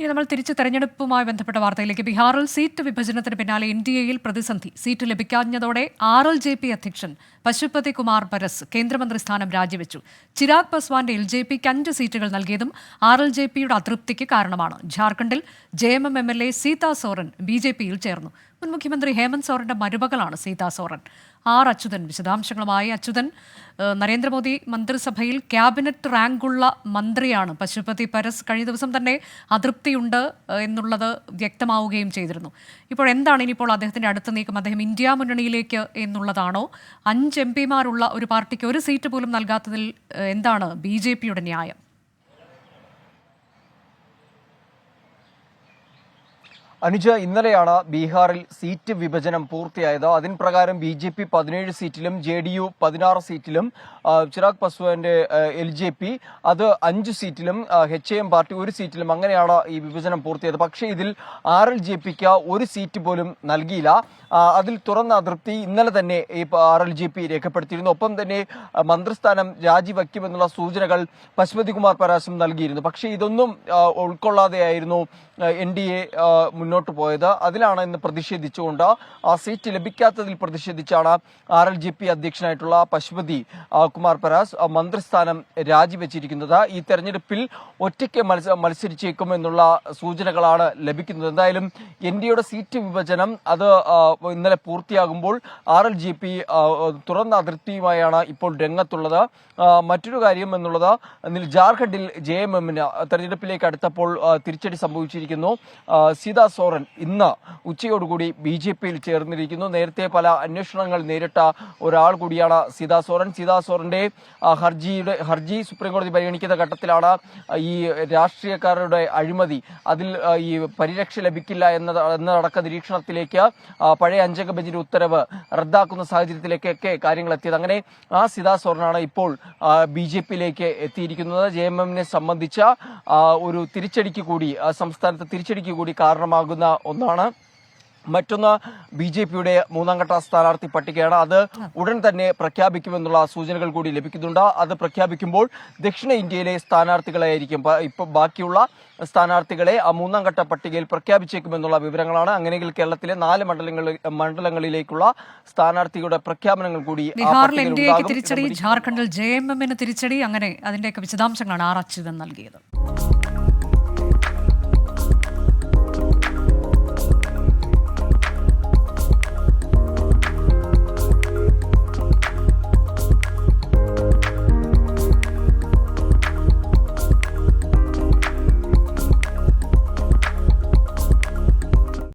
ഇനി നമ്മൾ തിരിച്ചു തെരഞ്ഞെടുപ്പുമായി ബന്ധപ്പെട്ട വാർത്തയിലേക്ക്. ബീഹാറിൽ സീറ്റ് വിഭജനത്തിന് പിന്നാലെ എൻ ഡി എയിൽ പ്രതിസന്ധി. സീറ്റ് ലഭിക്കാഞ്ഞതോടെ ആർ എൽ ജെ പി അധ്യക്ഷൻ പശുപതി കുമാർ പരസ് കേന്ദ്രമന്ത്രി സ്ഥാനം രാജിവെച്ചു. ചിരാഗ് പസ്വാന്റെ എൽ ജെ പിക്ക് അഞ്ച് സീറ്റുകൾ നൽകിയതും ആർ എൽ ജെ പിയുടെ അതൃപ്തിക്ക് കാരണമാണ്. ജാർഖണ്ഡിൽ J M M M L A Seeta Soren B J പിയിൽ ചേർന്നു. മുൻ മുഖ്യമന്ത്രി ഹേമന്ത് സോറന്റെ മരുമകളാണ് സീതാ സോറൻ. ആർ അച്യുതൻ വിശദാംശങ്ങളുമായി അച്യുതൻ. നരേന്ദ്രമോദി മന്ത്രിസഭയിൽ ക്യാബിനറ്റ് റാങ്കുള്ള മന്ത്രിയാണ്. പശുപതി പരസ് കഴിഞ്ഞ ദിവസം തന്നെ അതൃപ്തിയുണ്ട് എന്നുള്ളത് വ്യക്തമാവുകയും ചെയ്തിരുന്നു. ഇപ്പോൾ എന്താണ് ഇനിയിപ്പോൾ അദ്ദേഹത്തിന്റെ അടുത്ത നീക്കം? അദ്ദേഹം ഇന്ത്യ മുന്നണിയിലേക്ക് എന്നുള്ളതാണോ? അഞ്ച് എം പിമാരുള്ള ഒരു പാർട്ടിക്ക് ഒരു സീറ്റ് പോലും നൽകാത്തതിൽ എന്താണ് ബി ന്യായം? അനുജ ഇന്നലെയാണ് ബീഹാറിൽ സീറ്റ് വിഭജനം പൂർത്തിയായത്. അതിൻ പ്രകാരം ബി ജെ പി പതിനേഴ് സീറ്റിലും ജെ ഡി യു പതിനാറ് സീറ്റിലും ചിരാഗ് പസ്വാന്റെ എൽ ജെ പി അത് അഞ്ച് സീറ്റിലും എച്ച് എം പാർട്ടി ഒരു സീറ്റിലും അങ്ങനെയാണ് ഈ വിഭജനം പൂർത്തിയായത്. പക്ഷേ ഇതിൽ ആർ എൽ ജെ പിക്ക് ഒരു സീറ്റ് പോലും നൽകിയില്ല. അതിൽ തുറന്ന അതൃപ്തി ഇന്നലെ തന്നെ ഈ ആർ എൽ ജെ പി രേഖപ്പെടുത്തിയിരുന്നു. ഒപ്പം തന്നെ മന്ത്രിസ്ഥാനം രാജിവെക്കുമെന്നുള്ള സൂചനകൾ പശുപതികുമാർ പരാശം നൽകിയിരുന്നു. പക്ഷേ ഇതൊന്നും ഉൾക്കൊള്ളാതെയായിരുന്നു എൻ ഡി എ മുന്നോട്ട് പോയത്. അതിലാണ് ഇന്ന് പ്രതിഷേധിച്ചുകൊണ്ട് ആ സീറ്റ് ലഭിക്കാത്തതിൽ പ്രതിഷേധിച്ചാണ് ആർ എൽ ജി പി അധ്യക്ഷനായിട്ടുള്ള പശുപതി കുമാർ പരാസ് മന്ത്രിസ്ഥാനം രാജിവെച്ചിരിക്കുന്നത്. ഈ തെരഞ്ഞെടുപ്പിൽ ഒറ്റയ്ക്ക് മത്സ മത്സരിച്ചേക്കും എന്നുള്ള സൂചനകളാണ് ലഭിക്കുന്നത്. എന്തായാലും എൻ ഡി എയുടെ സീറ്റ് വിഭജനം അത് ഇന്നലെ പൂർത്തിയാകുമ്പോൾ ആർ എൽ ജി പി തുറന്ന അതിർത്തിയുമായാണ് ഇപ്പോൾ രംഗത്തുള്ളത്. മറ്റൊരു കാര്യം എന്നുള്ളത് ജാർഖണ്ഡിൽ ജെ എം എമ്മിന് തെരഞ്ഞെടുപ്പിലേക്ക് അടുത്തപ്പോൾ തിരിച്ചടി സംഭവിച്ചിരിക്കുന്നു. സീതാ സോറൻ ഇന്ന് ഉച്ചയോടുകൂടി ബി ജെ പിയിൽ ചേർന്നിരിക്കുന്നു. നേരത്തെ പല അന്വേഷണങ്ങൾ നേരിട്ട ഒരാൾ കൂടിയാണ് സീതാ സോറൻ. സീതാ സോറന്റെ ഹർജിയുടെ ഹർജി സുപ്രീംകോടതി പരിഗണിക്കുന്ന ഘട്ടത്തിലാണ് ഈ രാഷ്ട്രീയക്കാരുടെ അഴിമതി. അതിൽ ഈ പരിരക്ഷ ലഭിക്കില്ല എന്ന എന്നതടക്ക നിരീക്ഷണത്തിലേക്ക് പഴയ അഞ്ചംഗ ബെഞ്ചിന്റെ ഉത്തരവ് റദ്ദാക്കുന്ന സാഹചര്യത്തിലേക്കൊക്കെ കാര്യങ്ങൾ എത്തിയത്. അങ്ങനെ ആ സീതാ സോറനാണ് ഇപ്പോൾ ബി ജെ പിയിലേക്ക് എത്തിയിരിക്കുന്നത്. ജെ എം എമ്മിനെ സംബന്ധിച്ച ഒരു തിരിച്ചടിക്ക് കൂടി സംസ്ഥാനത്ത് തിരിച്ചടിക്ക് കൂടി കാരണമാകുന്ന ഒന്നാണ്. മറ്റൊന്ന് ബി ജെ പിയുടെ മൂന്നാംഘട്ട സ്ഥാനാർത്ഥി പട്ടികയാണ്. അത് ഉടൻ തന്നെ പ്രഖ്യാപിക്കുമെന്നുള്ള സൂചനകൾ കൂടി ലഭിക്കുന്നുണ്ട്. അത് പ്രഖ്യാപിക്കുമ്പോൾ ദക്ഷിണ ഇന്ത്യയിലെ സ്ഥാനാർത്ഥികളായിരിക്കും. പ- ഇപ്പൊ ബാക്കിയുള്ള സ്ഥാനാർത്ഥികളെ ആ മൂന്നാംഘട്ട പട്ടികയിൽ പ്രഖ്യാപിച്ചേക്കുമെന്നുള്ള വിവരങ്ങളാണ്. അങ്ങനെയെങ്കിൽ കേരളത്തിലെ നാല് മണ്ഡലങ്ങളിൽ മണ്ഡലങ്ങളിലേക്കുള്ള സ്ഥാനാർത്ഥികളുടെ പ്രഖ്യാപനങ്ങൾ കൂടി ആ ബീഹാറിൽ എൻ ഡി എക്ക് തിരിച്ചടി ജാർഖണ്ഡിൽ ജെ എം എമ്മിന് തിരിച്ചടി അങ്ങനെ അതിന്റെയൊക്കെ വിശദാംശങ്ങളാണ് ആർ അച്യുതൻ നൽകിയത്.